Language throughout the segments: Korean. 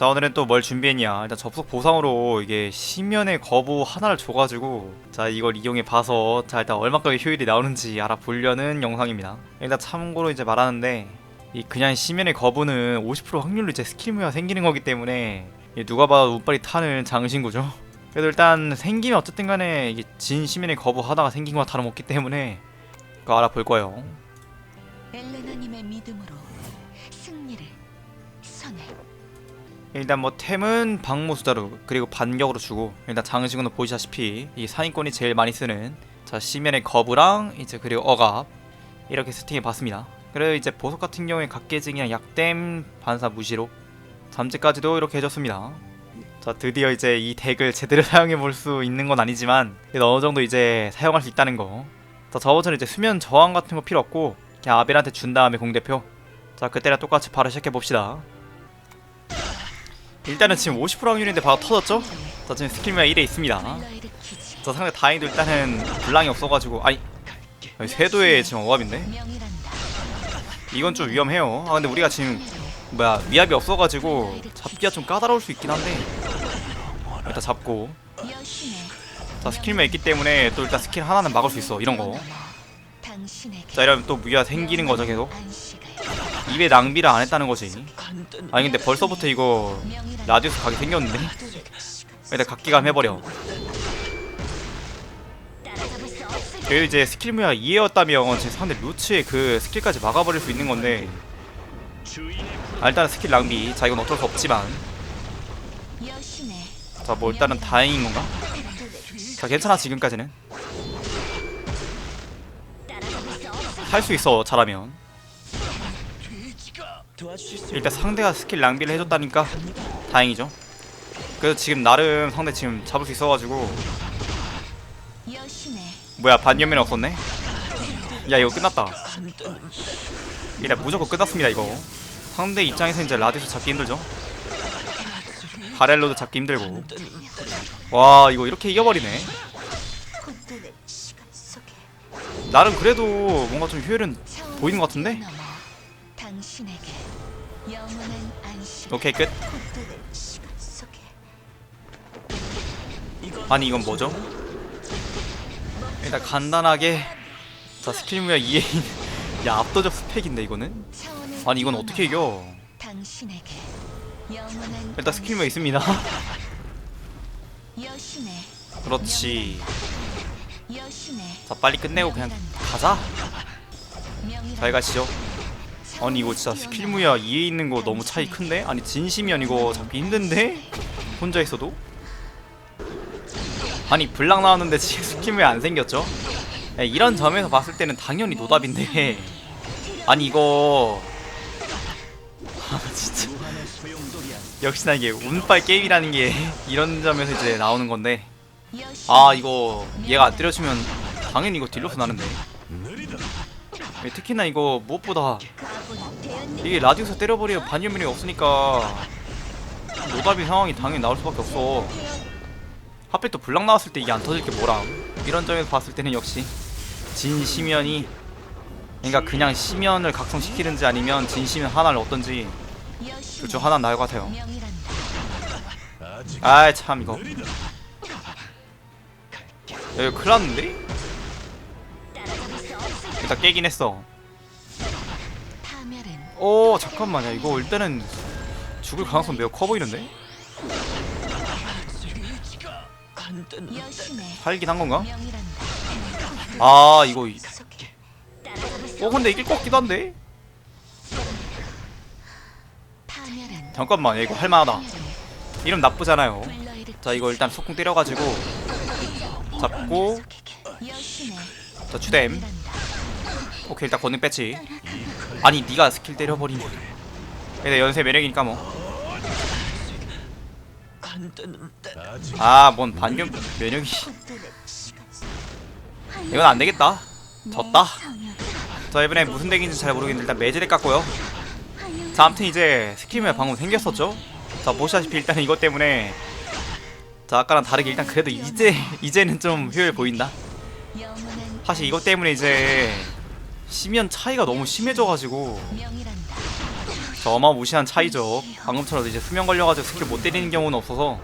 자 오늘은 또 뭘 준비했냐? 일단 접속 보상으로 이게 심연의 거부 하나를 줘가지고 자 이걸 이용해 봐서 자 일단 얼마까지 효율이 나오는지 알아보려는 영상입니다. 일단 참고로 이제 말하는데 이 그냥 심연의 거부는 50% 확률로 이제 스킬 무효가 생기는 거기 때문에 누가 봐도 운빨이 타는 장신구죠. 그래도 일단 생기면 어쨌든 간에 이게 진 심연의 거부 하나가 생긴 거와 다름없기 때문에 그거 알아볼 거예요. 엘레나님의 믿음으로 일단 뭐 템은 방모수자루 그리고 반격으로 주고 일단 장식으로 보시다시피 이 상위권이 제일 많이 쓰는 자 시면의 거부랑 이제 그리고 억압 이렇게 세팅해 봤습니다. 그리고 이제 보석 같은 경우에 각계징이랑 약댐 반사 무시로 잠재까지도 이렇게 해줬습니다. 자 드디어 이제 이 덱을 제대로 사용해 볼 수 있는 건 아니지만 어느 정도 이제 사용할 수 있다는 거자 저번처럼 이제 수면 저항 같은 거 필요 없고 그냥 아벨한테 준 다음에 공대표. 자 그때랑 똑같이 바로 시작해 봅시다 일단은 지금 50% 확률인데 바로 터졌죠? 자 지금 스킬미가 1에 있습니다. 자 상대 다행히도 일단은 블랑이 없어가지고 아니 쇄도에 지금? 명이란다. 이건 좀 위험해요 아 근데 우리가 지금 뭐야 미압이 없어가지고 잡기가 좀 까다로울 수 있긴 한데 일단 잡고 자 스킬미가 있기 때문에 또 일단 스킬 하나는 막을 수 있어 이런 거자 이러면 또 무기가 생기는 거죠 계속. 입에 낭비를 안 했다는 거지 아니 근데 벌써부터 이거. 라디우스 각이 생겼는데? 일단 각기감 해버려 그리고 이제 스킬 무야 2였다면 제 상대 루츠의 그 스킬까지 막아버릴 수 있는 건데 아, 일단은 스킬 낭비 자 이건 어쩔 수 없지만 자 뭐 일단은 다행인 건가? 자 괜찮아 지금까지는 할 수 있어 잘하면 일단 상대가 스킬 낭비를 해줬다니까 다행이죠. 그래서 지금 나름 상대 지금 잡을 수 있어가지고. 뭐야 반연면 없었네? 야 이거 끝났다. 일단 무조건 끝났습니다 이거. 상대 입장에서 이제 라디스 잡기 힘들죠? 바렐로도 잡기 힘들고. 와 이거 이렇게 이겨버리네. 나름 그래도 뭔가 좀 효율은 보이는 것 같은데? 오케이 끝. 아니 이건 뭐죠? 일단 간단하게 자 스킬 무야 2인 야 압도적 스펙인데 이거는? 아니 이건 어떻게 이겨? 일단 스킬 무야 있습니다. 여신의 그렇지. 자 빨리 끝내고 그냥 가자. 잘 가시죠 아니 이거 진짜 스킬무야 2에 있는 거 너무 차이 큰데? 아니 진심이면 이거 잡기 힘든데? 혼자 있어도? 아니 블랑 나왔는데 지금 스킬무야 안 생겼죠? 야, 이런 점에서 봤을 때는 당연히 노답인데 아니 이거 아 진짜 역시나 이게 운빨 게임이라는 게 이런 점에서 이제 나오는 건데 아 이거 얘가 안 때려주면 당연히 이거 딜로스 나는데 예, 특히나 이거 무엇보다 이게 라디오에서 때려버리면 반유면이 없으니까 노답인 상황이 당연히 나올 수밖에 없어. 하필 또 블락 나왔을 때 이게 안 터질 게 뭐람 이런 점에서 봤을 때는 역시 진 시면이 그러니까 그냥 시면을 각성시키든지 아니면 진 시면 하나를 얻든지 둘중 하나는 나을 것 같아요. 아이 참 이거. 야 이거 큰일 났는데? 일단 깨긴 했어 오 잠깐만 야 이거 일단은 죽을 가능성 매우 커 보이는데? 살긴 한 건가? 아 이거 이- 어 근데 이길 것 같기도 한데? 잠깐만 야 이거 할만하다 이름 나쁘잖아요 자 이거 일단 속궁 때려가지고 잡고 자 추뎀 오케이 일단 권능 뺐지 아니 네가 스킬 때려버리면 근데 연쇄 매력이니까 뭐아뭔 반격 면역이 이건 안 되겠다. 졌다. 자 이번에 무슨 덱인지 잘 모르겠는데 일단 매즈덱 깎고요. 자 아무튼 이제 스킬면 방금 생겼었죠? 자 보시다시피 일단 이것 때문에 자 아까랑 다르게 일단 그래도 이제 이제는 좀 효율 보인다. 사실 이것 때문에 이제 시면 차이가 너무 심해져가지고. 저 어마무시한 차이죠. 방금처럼 이제 수면 걸려가지고 스킬 못 때리는 경우는 없어서.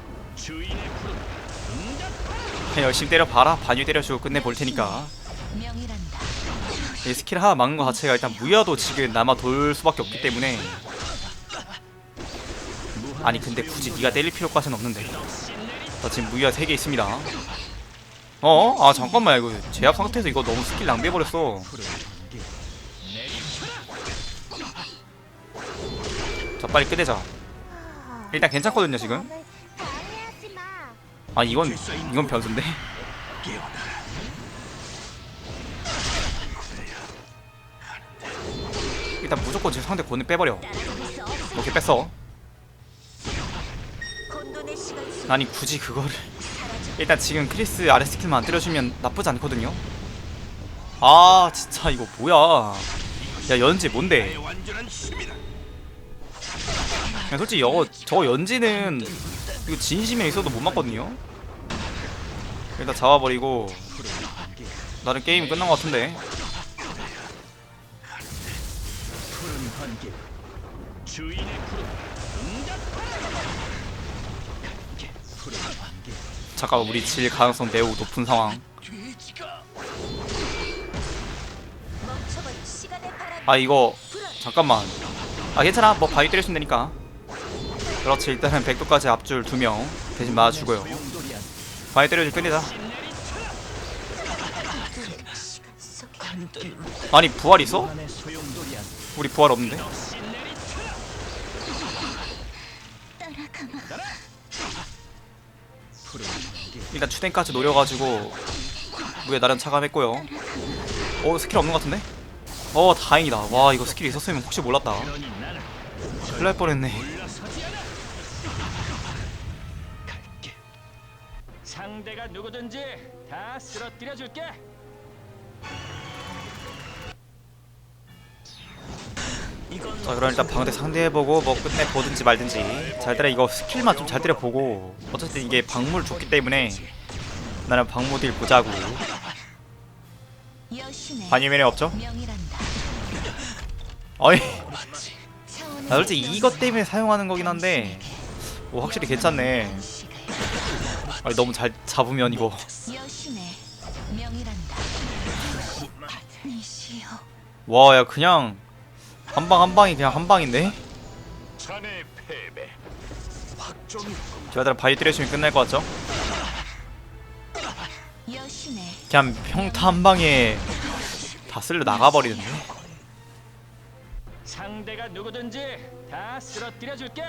그냥 열심히 때려봐라. 반유 때려주고 끝내볼 테니까. 이 스킬 하나 막는 거 자체가 일단 무야도 지금 남아 돌 수밖에 없기 때문에. 아니 근데 굳이 네가 때릴 필요까지는 없는데. 나 지금 무야 3개 있습니다. 어? 아 잠깐만. 이거 제압 상태에서 이거 너무 스킬 낭비해버렸어 자 빨리 끝내자. 일단 괜찮거든요 지금. 아 이건 이건 변수인데? 일단 무조건 지금 상대 권을 빼버려. 이렇게 뺐어. 아니 굳이 그거를. 일단 지금 크리스 아래 스킬만 안 때려주면 나쁘지 않거든요. 아 진짜 이거 뭐야? 야 연지 뭔데 그냥 솔직히 이거 저 연지는 이거 진심에 있어도 못 맞거든요? 일단 잡아버리고 나는 게임 끝난 것 같은데. 잠깐 우리 질 가능성 매우 높은 상황. 아 이거 잠깐만. 아 괜찮아. 뭐 바위 때려주면 되니까 그렇지. 일단은 백도까지 앞줄 두 명 대신 맞아주고요. 시간 속에 간단한 아니 부활 있어? 우리 부활 없는데? 일단 추댕까지 노려가지고 무에 나름 차감했고요. 어 스킬 없는 것 같은데? 어 다행이다. 와 이거 스킬 있었으면 혹시 몰랐다. 큰일 날 뻔했네 상대가 누구든지 다 쓰러뜨려 줄게. 자 그럼 일단 방대 상대해보고 뭐 끝내 보든지 말든지 자 일단 이거 스킬만 좀 잘 때려보고 어쨌든 이게 방물 좋기 때문에 나는 방무딜 보자고 반유면에 없죠? 차원의 나 솔직히 이것 때문에 사용하는 거긴 한데 오 확실히 괜찮네 아니 너무 잘 잡으면 이거. 와 야 그냥 한 방 한 방이 그냥 한 방인데? 자네 패배. 저희들 바위 때려주면 끝날 것 같죠? 그냥 평타 한 방에 다 쓸려 나가버리는데 상대가 누구든지 다 쓰러뜨려 줄게.